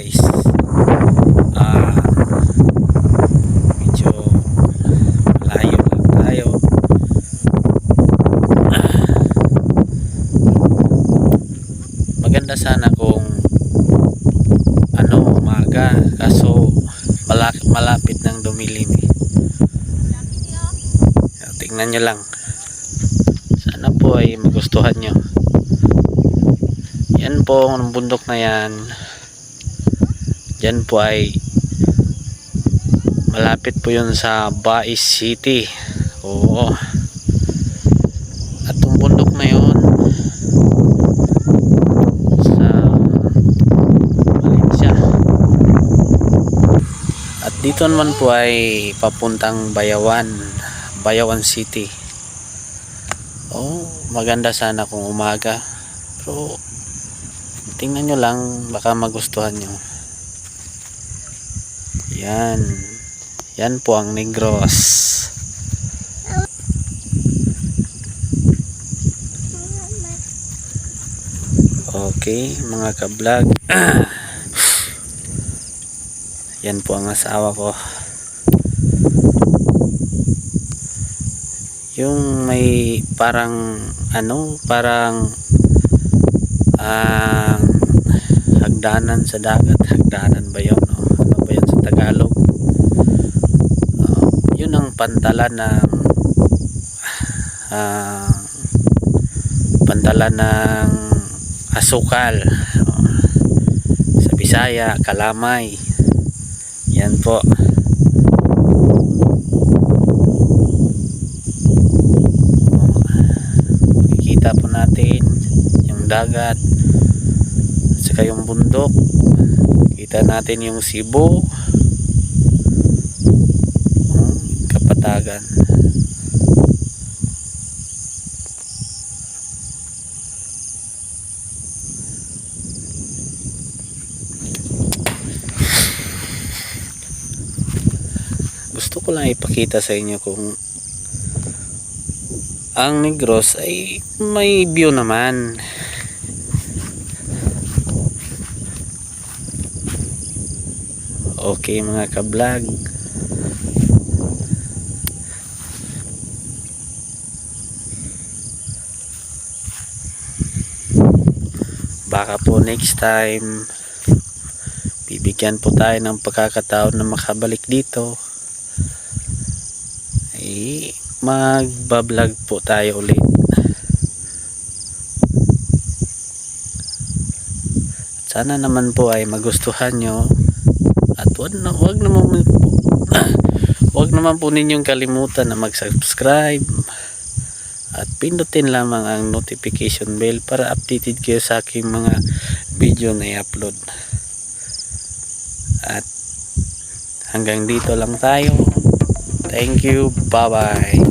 guys. Ah medyo layo lang maganda sana kung ano umaga. Kaso malapit, malapit ng dumilim eh. tingnan nyo lang. Sana po ay magustuhan nyo. Yan po ang bundok na yan. Yan po ay malapit po yun sa Bais City. Oo. At yung bundok na yun sa Valencia. At dito naman po ay papuntang Bayawan, Bayawan City. Oh, maganda sana kung umaga. Pero tingnan nyo lang, baka magustuhan nyo. Yan. Yan po ang Negros. Okay, mga ka-vlog. Yan po ang asawa ko. Yung may parang ano, parang ang hagdanan sa dagat. Hagdanan ba yun? O, ano ba Tagalog? Uh, yun ang pantalan ng ah, pantalan ng asukal. O, sa Bisaya, Kalamay. Yan po. Makikita po natin yung dagat at saka yung bundok. Kita natin yung Cebu kapatagan gusto ko lang ipakita sa inyo kung ang Negros ay may view naman. Okay mga ka-vlog baka po next time bibigyan po tayo ng pagkakataon na makabalik dito. Ay magbablog po tayo ulit. Sana naman po ay magustuhan nyo. At wag, na, wag naman po wag naman po ninyong kalimutan na mag subscribe at pindutin lamang ang notification bell para updated kayo sa aking mga video na i-upload. At hanggang dito lang tayo. Thank you. Bye bye